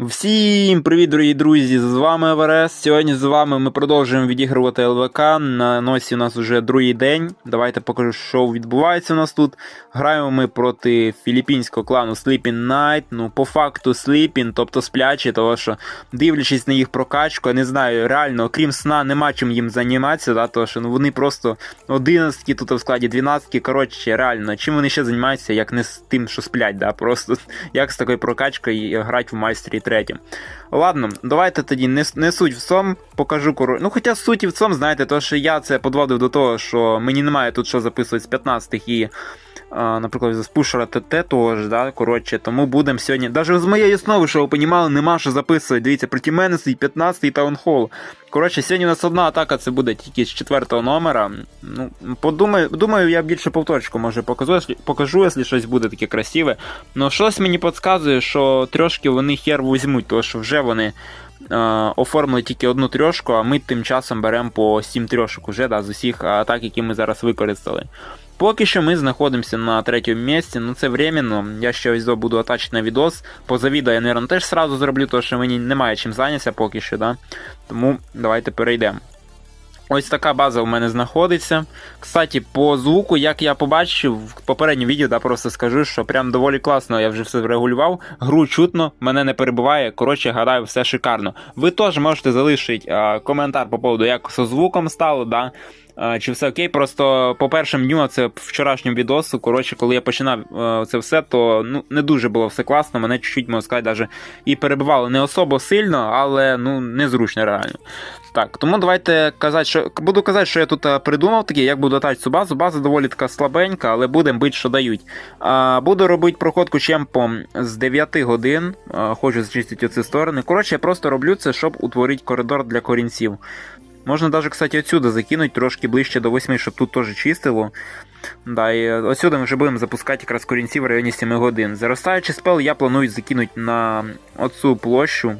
Всім привіт, дорогі друзі! З вами Еверест. Сьогодні з вами ми продовжуємо відігрувати ЛВК. На носі у нас вже другий день. Давайте покажу, що відбувається у нас тут. Граємо ми проти філіппінського клану Sleeping Night. Ну, по факту Sleeping, тобто сплячі, тому що дивлячись на їх прокачку, я не знаю, реально, окрім сна, нема чим їм займатися, да, тому що ну, вони просто 11 тут в складі 12 коротше, реально, чим вони ще займаються, як не з тим, що сплять, да, просто як з такою прокачкою грати в майстрі третім. Ладно, давайте тоді не, не суть в цьому, покажу кору. Ну, хоча суть в цьому, знаєте, то що я це подводив до того, що мені немає тут що записувати з 15-х і. Наприклад, з пушера ТТ того да, коротше, тому будемо сьогодні. Навіть з моєї основи, що ви понімали, нема що записувати. Дивіться, проти мене стоїть 15-й таунхол. Коротше, сьогодні у нас одна атака, це буде тільки з четвертого номера. Ну, подумаю, думаю, я більше повторчку може покажу, покажу, якщо щось буде таке красиве. Ну, щось мені підказує, що трьошки вони хер візьмуть, тому що вже вони оформили тільки одну трьошку, а ми тим часом беремо по 7 трьошок уже, да, з усіх атак, які ми зараз використали. Поки що ми знаходимося на третьому місці, ну це временно. Я ще буду атачити на відос. Поза відео я, мабуть, теж сразу зроблю, тому що мені немає чим зайнятися поки що, да. Тому давайте перейдемо. Ось така база у мене знаходиться. Кстати, по звуку, як я побачив в попередньому відео, да, просто скажу, що прям доволі класно, я вже все врегулював. Гру чутно, мене не перебуває. Коротше, гадаю, все шикарно. Ви теж можете залишити а, коментар по поводу, як зі звуком стало, да. а, Чи все окей, просто по першим дню, це вчорашньому відосу. Коротше, коли я починав це все, то ну не дуже було все класно. Мене чуть-чуть можна сказати, даже і перебивало не особо сильно, але ну незручно реально. Так, тому давайте казати, що буду казати, що я тут е, придумав таке, як буду атати цю базу. База доволі така слабенька, але будемо бити, що дають. А, буду робити проходку чемпом з 9 годин. А, хочу зачистити оці сторони. Коротше, я просто роблю це, щоб утворити коридор для корінців. Можна навіть, кстати, отсюди закинути трошки ближче до 8, щоб тут теж чистило. Да, і отсюди ми вже будемо запускати якраз корінці в районі 7 годин. Заростаючий спел я планую закинути на оцю площу.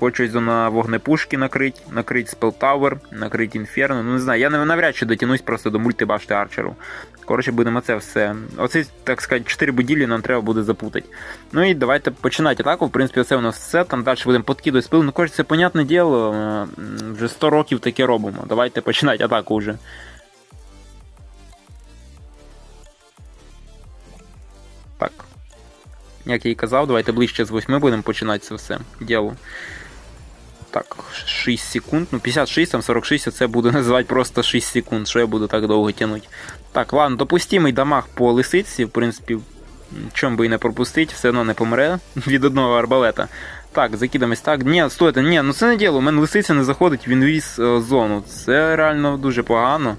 Хочу на вогнепушки накрити, накрити спелтауер, накрити інферно. Ну не знаю, я навряд чи дотянусь просто до мультибашти арчеру. Коротше, будемо це все. Оці, так сказати, 4 будівлі нам треба буде запутати. Ну і давайте починати атаку. В принципі, це у нас все. Там далі будемо подкидувати спил. Ну, коротше, це понятне діло. е, Вже 100 років таке робимо. Давайте починати атаку вже. Так. Як я і казав, давайте ближче з 8 будемо починати це все діло. Так, 6 секунд. Ну, 56, там 46, це буду називати просто 6 секунд, що я буду так довго тягнути. Так, ладно, допустимий дамаг по лисиці, в принципі, чому би і не пропустити, все одно не помре від одного арбалета. Так, закидаємось так. Ні, стойте, ні, ну це не діло, у мене лисиця не заходить в інвіз е, зону. Це реально дуже погано.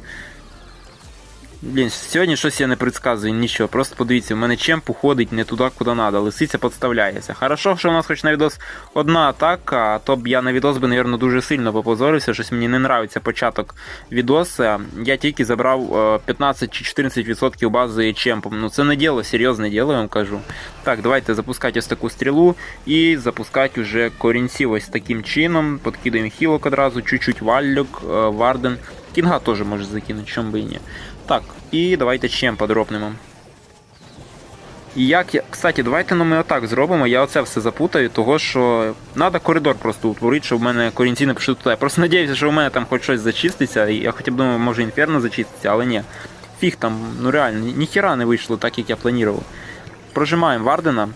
Блін, сьогодні щось я не предсказую, нічого. Просто подивіться, у мене чемп уходить не туди, куди треба. Лисиця підставляється. Хорошо, що у нас хоч на відос одна атака, а то б я на відос би, напевно, дуже сильно попозорився. Щось мені не нравиться початок відоса. Я тільки забрав е, 15 чи 14% бази чемпом. Ну це не діло, серйозне діло, я вам кажу. Так, давайте запускати ось таку стрілу і запускати уже корінців ось таким чином. Подкидаємо хілок одразу, чуть-чуть валюк, е, варден. Кінга теж може закинути, чому би і ні. Так, і давайте чим подропнемо. І як я. Кстати, давайте ну, ми отак зробимо. Я оце все запутаю, того що треба коридор просто утворити, щоб в мене корінці не пішли туди. Я просто надіюся, що в мене там хоч щось зачиститься. Я хоча б думаю, може інферно зачиститься, але ні. Фіг там, ну реально, ні- ніхіра не вийшло так, як я планував. Прожимаємо Вардена.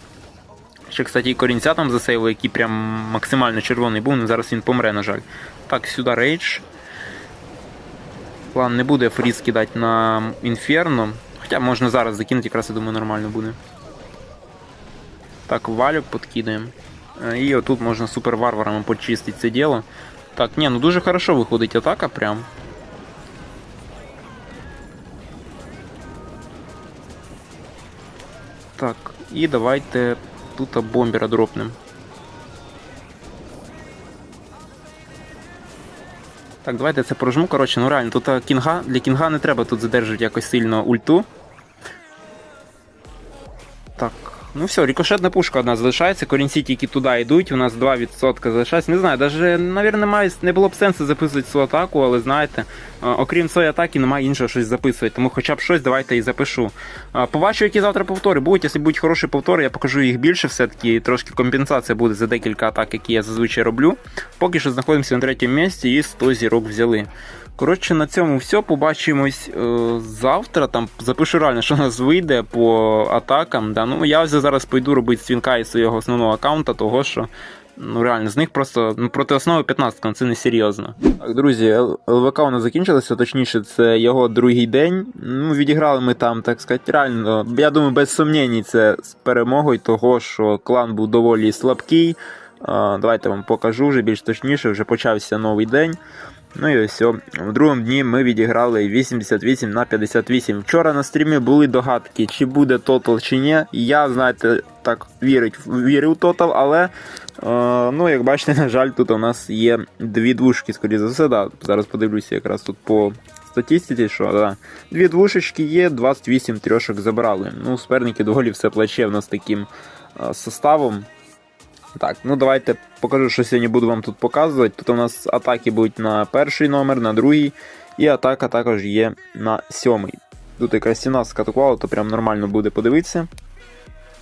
Ще, кстати, і корінця там засейвили, який прям максимально червоний був, але зараз він помре, на жаль. Так, сюди рейдж. План не буде фріз кидати на інферно. Хоча можна зараз закинути, якраз я думаю, нормально буде. Так, валюк подкидаємо. Е, І отут можна супер варварами почистити це діло. Так, ні, ну дуже хорошо виходить атака прям. Так, і давайте тут бомбера дропнем. Так, давайте це прожму. Коротше, ну реально, тут кінга, для кінга не треба тут задержувати якось сильно ульту. Ну все, рикошетна пушка одна залишається, корінці тільки туди йдуть, у нас 2% залишається. Не знаю, навіть, навіть немає, не було б сенсу записувати цю атаку, але знаєте, окрім цієї атаки, немає іншого щось записувати. Тому хоча б щось давайте і запишу. Побачу, які завтра повтори будуть. Якщо будуть хороші повтори, я покажу їх більше, все-таки трошки компенсація буде за декілька атак, які я зазвичай роблю. Поки що знаходимося на третьому місці і 100 зірок взяли. Коротше, на цьому все. Побачимось е, завтра. Там запишу реально, що нас вийде по атакам. Да? Ну, я зараз пойду робити свінка із свого основного аккаунта, того що. Ну, реально, з них просто ну, проти основи 15 це не серйозно. Так, друзі, ЛВК у нас закінчилося, точніше, це його другий день. Ну, відіграли ми там, так сказати, реально. Я думаю, без сумнівні це з перемогою, того, що клан був доволі слабкий. Давайте вам покажу вже більш точніше, вже почався новий день. Ну і ось. В другому дні ми відіграли 88 на 58. Вчора на стрімі були догадки, чи буде тотал, чи ні. Я, знаєте, так вірить, вірив в тотал, але. Е, ну, як бачите, на жаль, тут у нас є дві двушки, скоріше за все. Да. Зараз подивлюся якраз тут по статистиці, що да. дві двушечки є, 28 трьошок забрали. Ну, суперники доволі все плачевно з таким е, составом. Так, ну давайте покажу, що сьогодні буду вам тут показувати. Тут у нас атаки будуть на перший номер, на другий, і атака також є на сьомий. Тут якраз 17 атакувало, то прям нормально буде подивитися.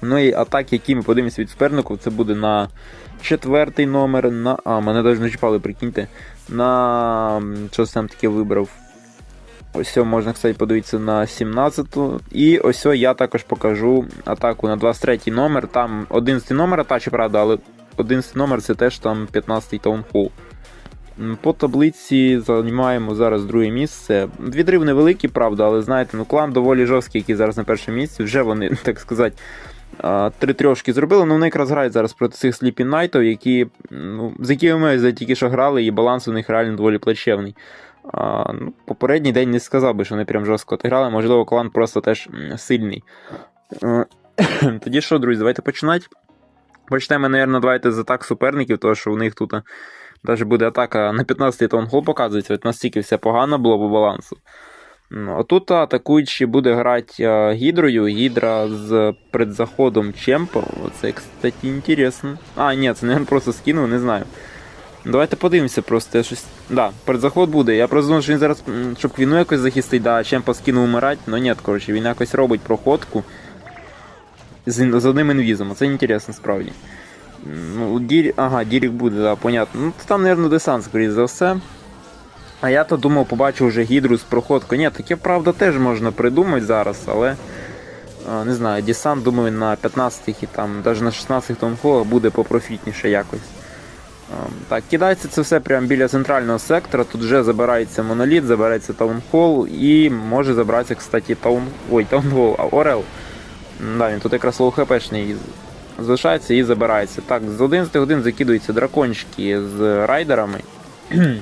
Ну і атаки, які ми подивимося від супернику, це буде на четвертий номер, на. А, мене навіть не чіпали, прикиньте. На. Щось там таке вибрав. Ось можна, кстати, подивитися на 17-ту. І ось я також покажу атаку на 23-й номер. Там 11-й номер атачі, правда, але 11-й номер це теж там 15-й таунхол. По таблиці займаємо зараз друге місце. Відрив невеликий, правда, але знаєте, ну клан доволі жорсткий, який зараз на першому місці. Вже вони, так сказати, три трьошки зробили. Ну вони якраз грають зараз проти цих Sleeping Night'ів, які, ну, з якими ми тільки що грали, і баланс у них реально доволі плачевний. А, ну, попередній день не сказав би, що вони прям жорстко отиграли. Можливо, клан просто теж сильний. Е, Тоді що, друзі, давайте починати. Почнемо, мабуть, давайте з атак суперників, тому що у них тут навіть буде атака на 15-й таунхол показується, от настільки все погано було по балансу. Ну, а тут атакуючий буде грати гідрою, гідра з предзаходом Чемпа. Оце, кстати, інтересно. А, ні, це не просто скинув, не знаю. Давайте подивимося просто. Я щось. Да, предзаход буде. Я просто що він зараз, щоб квіну якось захистить, да, Чемпа скинув умирать, но ні, коротше, він якось робить проходку з, з одним інвізом. Це інтересно справді. Ну, дір... Ага, Дірік буде, да, понятно. Ну, там, мабуть, десант, скоріше за все. А я то думав, побачив вже гідру з проходкою. Ні, таке правда теж можна придумати зараз, але. Не знаю, десант, думаю, на 15-х і там, навіть на 16 тонхолах буде попрофітніше якось. А, Так, кидається це все прямо біля центрального сектора. Тут вже забирається моноліт, забирається таунхол і може забратися, кстати, таун. Ой, таунхол, а Орел. Да, він тут якраз лоу хпшний залишається і забирається. Так, з 11 годин закидуються дракончики з райдерами.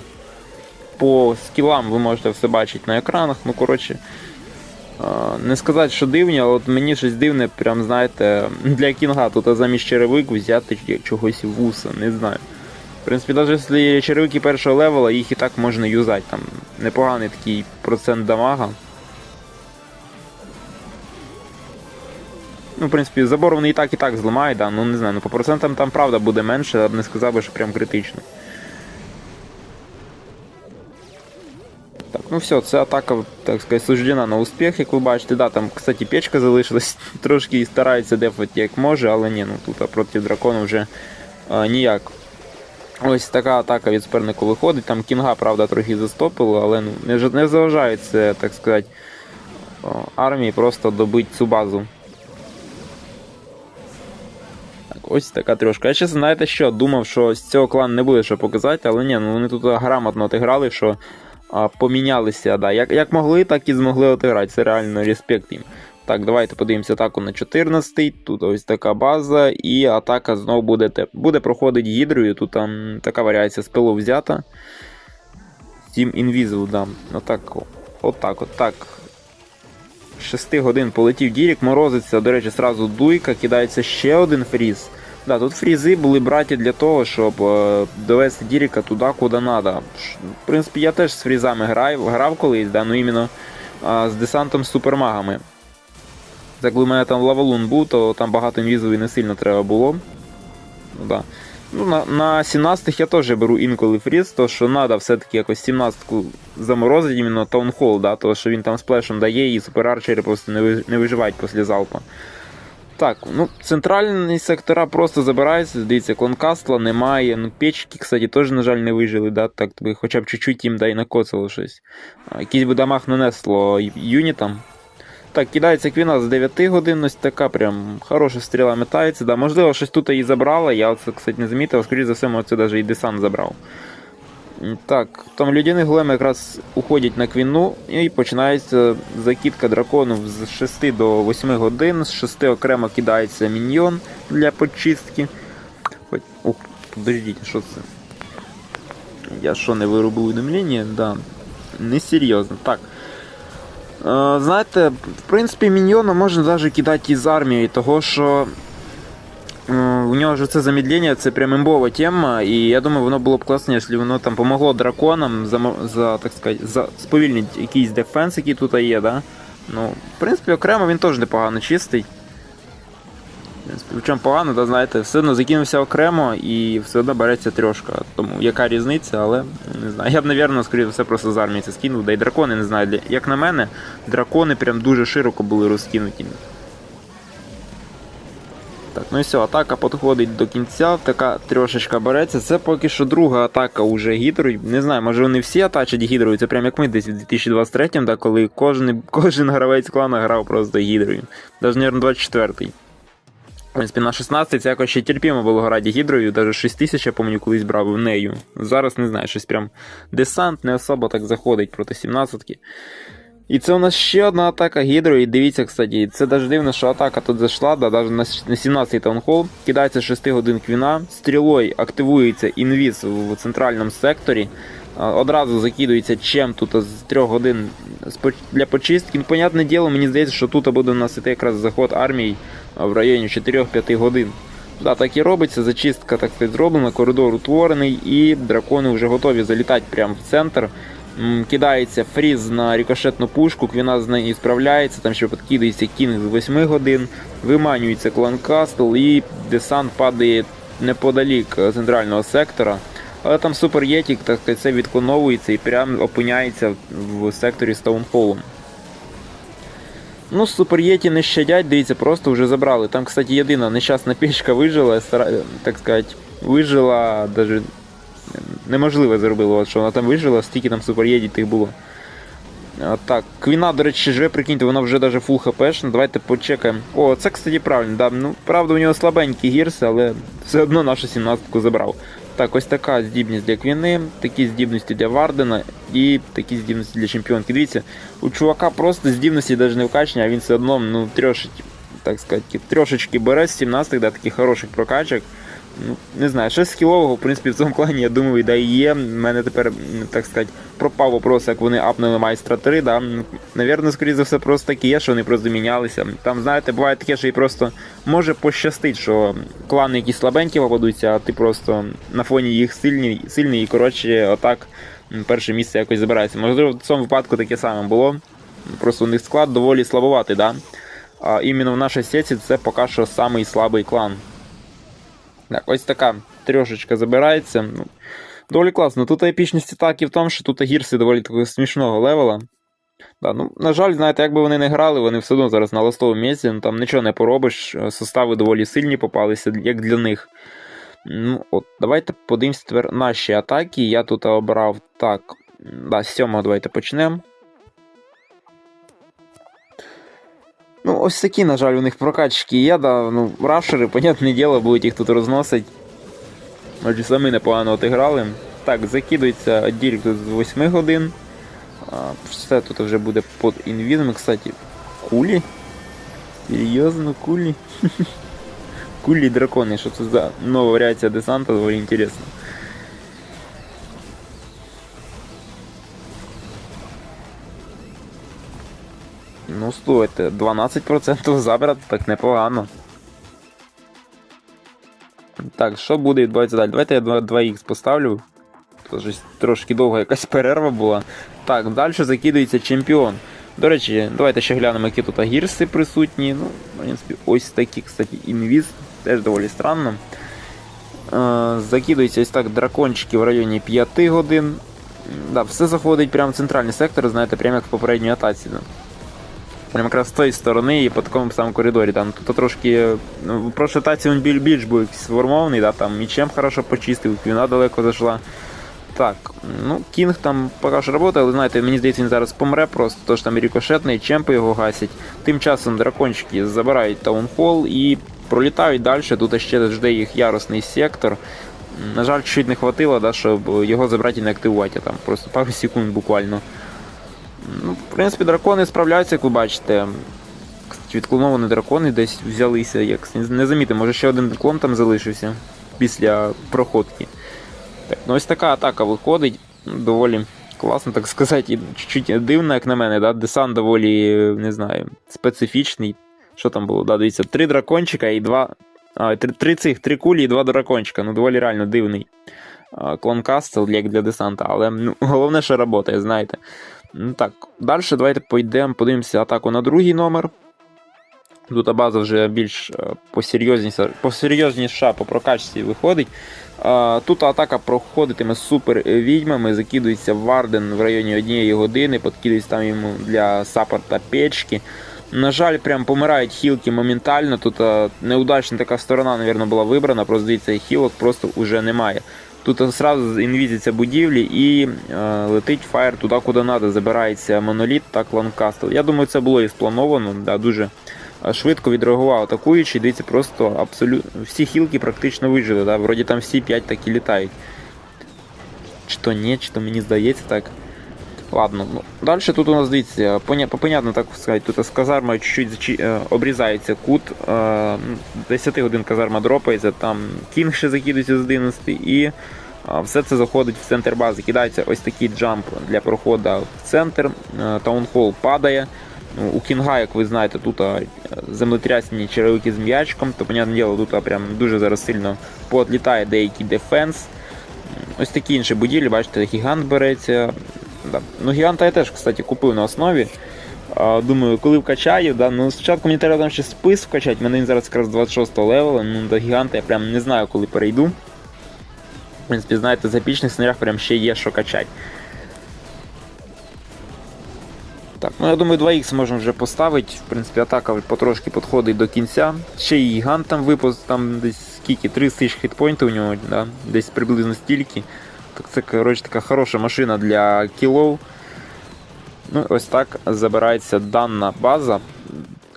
По скілам ви можете все бачити на екранах. Ну, коротше, не сказати, що дивні, але от мені щось дивне, прям знаєте, для кінга тут замість черевик взяти чогось вуса, не знаю. В принципі, навіть якщо черевики першого левела, їх і так можна юзати. Там непоганий такий процент дамага. Ну, в принципі, забор вони і так і так зламають, да, ну не знаю, ну по процентам там правда буде менше, я б не сказав би, що прям критично. Так, ну все, це атака, так сказати, суждена на успіх, як ви бачите. Да, там, кстати, печка залишилась, трошки і старається дефати як може, але ні, ну тут проти дракона вже а, ніяк. Ось така атака від супернику виходить. Там кінга, правда, трохи застопило, але ну, не, ж- не заважає це, так сказати, армії просто добити цю базу. Так, ось така трошка. Я чесно, знаєте що, думав, що з цього клану не буде що показати, але ні, ну вони тут грамотно отиграли, що а, помінялися. Да. Як, як могли, так і змогли отиграти. Це реально респект їм. Так, давайте подивимося атаку на 14-й. Тут ось така база, і атака знову буде, буде проходити гідрою. Тут там така варіація з пилу взята. 7 інвізів дам. Отак, отак, отак. 6 годин полетів Дірік, морозиться, до речі, сразу дуйка, кидається ще один фріз. Да, тут фрізи були браті для того, щоб е, довести Діріка туди, куди треба. В принципі, я теж з фрізами грав, грав колись, да, ну іменно е, з десантом з супермагами. Так, коли в мене там лавалун був, то там багато інвізові не сильно треба було. Ну, да. ну, на, на 17-х я теж беру інколи фріз, то що треба все-таки якось 17-ку заморозити іменно таунхол, да, то що він там сплешем дає і суперарчери просто не, не виживають після залпа. Так, ну, центральні сектора просто забираються, дивіться, клонкастла немає. Ну, печки, кстати, теж, на жаль, не вижили, да, так хоча б чуть-чуть їм да й накоцало щось. Якийсь би дамаг нанесло юнітам. Так, кидається квіна з 9 годин, ось така прям хороша стріла метається. Да, можливо, щось тут і забрала, я це, кстати, не замітив, скоріше за все, це навіть і десант забрав. Так, там людяні големи якраз уходять на квіну і починається закидка дракону з 6 до 8 годин. З 6 окремо кидається міньйон для почистки. Хоч... Ух, подождіть, що це? Я що, не виробив уведомлення? Да. Несерйозно. Так. Е, знаєте, в принципі, міньйона можна навіть кидати із армії, того що е, у нього ж це замедлення, це прям імбова тема, і я думаю, воно було б класно, якщо воно там помогло драконам за, за так сказати, за сповільнити якийсь дефенс, який тут є, да? Ну, в принципі, окремо він теж непогано чистий. В принципі, в чому погано, да, знаєте, все одно закинувся окремо і все одно береться трьошка. Тому яка різниця, але не знаю. Я б, напевно, скоріше все, просто з армії це скинув. Да й дракони не знаю. Як на мене, дракони прям дуже широко були розкинуті. Так, ну і все, атака підходить до кінця, така трошечка береться. Це поки що друга атака уже гідрою. Не знаю, може вони всі атачать гідрою. Це прям як ми десь в 2023 да, коли кожен, кожен гравець клана грав просто гідрою. Навіть, мабуть, 24-й. Принципі, на 16 це якось ще терпімо було грати гідрою, навіть 6000, я пам'ятаю, колись брав в нею. Зараз не знаю, щось прям десант не особо так заходить проти 17-ки. І це у нас ще одна атака гідрою. І дивіться, кстати, це даже дивно, що атака тут зайшла, да, навіть на 17-й таунхол. Кидається 6 годин квіна, стрілою активується інвіз в центральному секторі. Одразу закидується чем тут з 3 годин для почистки. Ну, понятне діло, мені здається, що тут буде у нас іти якраз заход армії в районі 4-5 годин. Да, так і робиться, зачистка так сказати, зроблена, коридор утворений, і дракони вже готові залітати прямо в центр. Кидається фріз на рикошетну пушку, квіна з нею справляється, там ще підкидається кінг з 8 годин, виманюється клан Кастл і десант падає неподалік е, центрального сектора. Але там Супер Єтік, так це відклоновується і прямо опиняється в секторі з таунхолом. Ну, Супер Єті не щадять, дивіться, просто вже забрали. Там, кстати, єдина нещасна печка вижила, так сказати, вижила, даже неможливо зробило, що вона там вижила, стільки там Супер Єті тих було. Так, Квіна, до речі, живе, прикиньте, вона вже даже фул хпшна. Давайте почекаємо. О, це, кстати, правильно, да. Ну, правда, у нього слабенькі гірси, але все одно нашу 17-ку забрав. Так, ось така здібність для Квіни, такі здібності для Вардена і такі здібності для чемпіонки. Дивіться, у чувака просто здібності навіть не вкачені, а він все одно, ну, трошечки, так сказати, трошечки бере з 17 да, таких хороших прокачок. Ну, не знаю, щось скілового, в принципі, в цьому клані, я думаю, да є. У мене тепер, так сказати, пропав вопрос, як вони апнули майстра 3, да. Навірно, скоріше за все, просто таке що вони просто мінялися. Там, знаєте, буває таке, що і просто може пощастить, що клани якісь слабенькі попадуться, а ти просто на фоні їх сильний, сильний і коротше, отак перше місце якось забирається. Можливо, в цьому випадку таке саме було. Просто у них склад доволі слабоватий, да. А іменно в нашій сеті це поки що самий слабий клан. Так, ось така трьошечка забирається. Ну, доволі класно. Тут епічність атаки в тому, що тут гірси доволі такого смішного левела. Да, ну, на жаль, знаєте, як би вони не грали, вони все одно зараз на ластовому місці, ну там нічого не поробиш. Состави доволі сильні попалися, як для них. Ну, от, Давайте подивимося тепер наші атаки. Я тут обрав так. Да, з сьомого давайте почнемо. Ну, ось такі, на жаль, у них прокачки є, да, ну, рашери, понятне діло, будуть їх тут розносити. Отже, самі непогано отіграли. Так, закидується відділь з 8 годин. А, все тут вже буде під інвізом, кстати. Кулі? Серйозно, кулі? кулі дракони, що це за нова варіація десанта, доволі інтересно. Слухайте, 12% забрати так непогано. Так, що буде відбуватися далі? Давайте я 2х поставлю. Тож трошки довга якась перерва була. Так, далі закидується чемпіон. До речі, давайте ще глянемо, які тут гірси присутні. Ну, в принципі, ось такі, кстати, інвіз, теж доволі странно. Е, Закидується ось так дракончики в районі 5 годин. Да, все заходить прямо в центральний сектор, знаєте, прямо як в попередній атаці. Да. Прямо якраз з тої сторони і по такому самому коридорі. Там тут трошки. Ну, в прошлій він біль- більш був сформований, да, там мічем хорошо почистив, квіна далеко зайшла. Так, ну Кінг там поки що працює, але знаєте, мені здається, він зараз помре просто, тож там рікошетний, чемпи його гасять. Тим часом дракончики забирають таунхол і пролітають далі. Тут ще жде їх яросний сектор. На жаль, чуть не хватило, да, щоб його забрати і не активувати, а там просто пару секунд буквально. Ну, в принципі, дракони справляються, як ви бачите. Відклоновані дракони десь взялися, як не замітив, може ще один клон там залишився після проходки. Так, ну ось така атака виходить. Доволі класно, так сказати, і чуть-чуть дивно, як на мене, да? десант доволі, не знаю, специфічний. Що там було? Да, дивіться, три дракончика і два. А, три, три цих, три кулі і два дракончика. Ну, доволі реально дивний. Клон Кастел, як для десанта, але ну, головне, що працює, знаєте. Ну так, далі давайте пойдемо, подивимося атаку на другий номер. Тут база вже більш е, посерйозніша, по прокачці виходить. Тут атака проходитиме супер відьмами, закидується Варден в районі однієї години, подкидується там йому для саппорта печки. На жаль, прям помирають хілки моментально. Тут неудачна така сторона, мабуть, була вибрана, просто дивіться, хілок просто вже немає. Тут одразу інвізяться будівлі і е, летить фаєр туди, куди треба. Забирається моноліт та кланкастл. Я думаю, це було і сплановано. Да, дуже е, швидко відреагував атакуючи. Дивіться, просто абсолютно всі хілки практично вижили. Да? Вроді там всі 5 так і літають. Чи то ні, чи то мені здається так. Ладно, ну, далі тут у нас дивіться, поня, понятно, так сказати, тут з казармою чуть-чуть е, обрізається кут. Е, ну, 10 годин казарма дропається, там кінг ще закидується з 11 і а, все це заходить в центр бази. Кидається ось такий джамп для проходу в центр. Е, Таунхол падає. Ну, У кінга, як ви знаєте, тут землетрясні черевики з м'ячком, то, понятне діло, тут прям дуже зараз сильно поотлітає деякий дефенс. Ось такі інші будівлі, бачите, гігант береться. Да. Ну, гіганта я теж, кстати, купив на основі. Думаю, коли вкачаю, да, ну спочатку мені треба там ще спис вкачати, мене він зараз якраз 26 левела, ну до гіганта я прям не знаю, коли перейду. В принципі, знаєте, за пічних снарях прям ще є що качати. Так, ну я думаю, 2х можна вже поставити. В принципі, атака потрошки підходить до кінця. Ще і гігант там випуск, там десь скільки, 30 тисяч хітпоінтів у нього, да? десь приблизно стільки. Це коротше, така хороша машина для кілов. Ну, ось так забирається дана база.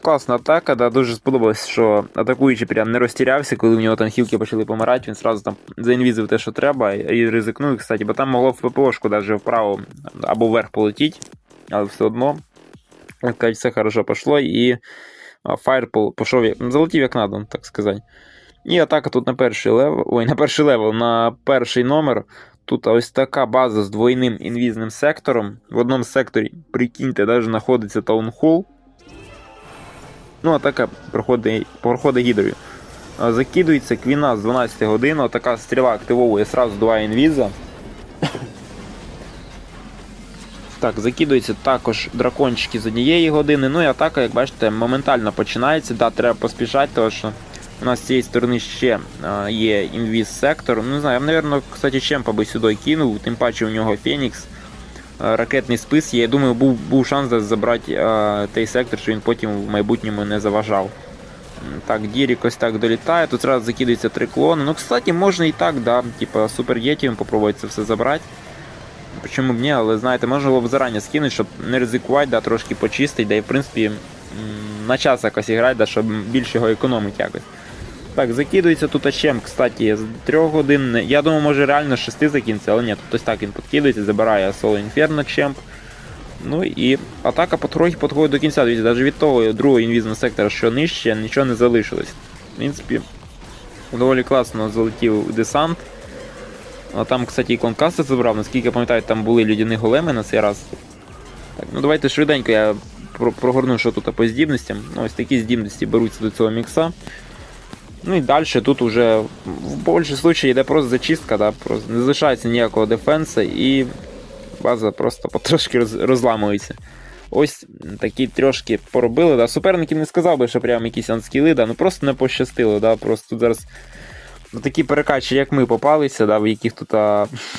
Класна атака, да, дуже сподобалось, що атакуючий прям не розтірявся, коли в нього там хілки почали помирати, він сразу там заінвізив те, що треба, і ризикнув, кстати, бо там могло в ППОшку даже вправо або вверх полетіти, але все одно, кажуть, все хорошо пішло, і а, пішов, залетів як надо, так сказати. І атака тут на перший левел, ой, на перший левел, на перший номер. Тут ось така база з двойним інвізним сектором. В одному секторі, прикиньте, навіть знаходиться таунхол. Ну, атака проходить, проходить гідрою. Закидується квіна з 12 годин, така стріла активовує сразу два інвіза. Так, закидується також дракончики з однієї години. Ну і атака, як бачите, моментально починається. Да, треба поспішати, тому що у нас з цієї сторони ще є інвіз сектор. Ну, не знаю, я мабуть, кстати, Чемпа би сюди кинув, тим паче у нього Фенікс. Ракетний спис є. Я думаю, був, був шанс забрати а, той сектор, що він потім в майбутньому не заважав. Так, Дірік ось так долітає. Тут зразу закидується три клони. Ну, кстати, можна і так, да. Типа супер єтівим попробувати це все забрати. Чому б ні, але знаєте, можна було б зарані скинути, щоб не ризикувати, да, трошки почистити, да і в принципі на час якось грати, да, щоб більше його економити якось. Так, закидується тут ачем, кстати, з 3 годин. Я думаю, може реально з 6 закінчиться, але ні, тут ось так він підкидується, забирає соло інферно чемп. Ну і атака потрохи підходить до кінця. Дивіться, навіть від того другого інвізного сектора, що нижче, нічого не залишилось. В принципі, доволі класно залетів десант. А там, кстати, і клонкастер забрав, наскільки я пам'ятаю, там були людяні големи на цей раз. Так, ну давайте швиденько я про- прогорну, що тут по здібностям. Ну, ось такі здібності беруться до цього мікса. Ну і далі тут вже в більшості случаї йде просто зачистка, да, просто не залишається ніякого дефенса і база просто потрошки роз, розламується. Ось такі трошки поробили. Да. Суперників не сказав би, що прям якісь анскіли, да. ну просто не пощастило. Да. Просто тут зараз на такі перекачі, як ми попалися, да, в яких тут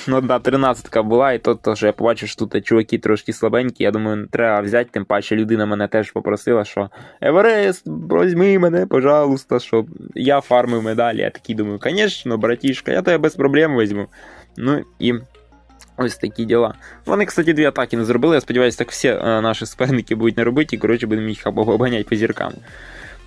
ну, одна тринадцятка була, і то, то що я побачив, що тут чуваки трошки слабенькі. Я думаю, треба взяти, тим паче людина мене теж попросила, що Еверест, возьми мене, пожалуйста, щоб я фармив медалі. Я такий думаю, звісно, братішка, я тебе без проблем візьму. Ну і ось такі діла. Вони, кстати, дві атаки не зробили. Я сподіваюся, так всі е, наші суперники будуть не робити, і коротше будемо їх обганяти по зіркам.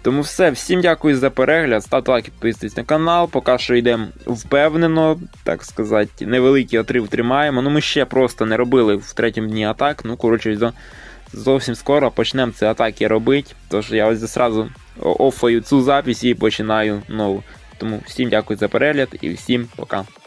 Тому все, всім дякую за перегляд. Ставте лайки, підписуйтесь на канал. Поки що йдемо впевнено, так сказати, невеликий отрив тримаємо. Ну ми ще просто не робили в третьому дні атак. Ну, коротше, зовсім скоро почнемо ці атаки робити. Тож я ось зразу офаю цю запись і починаю нову. Тому всім дякую за перегляд і всім пока.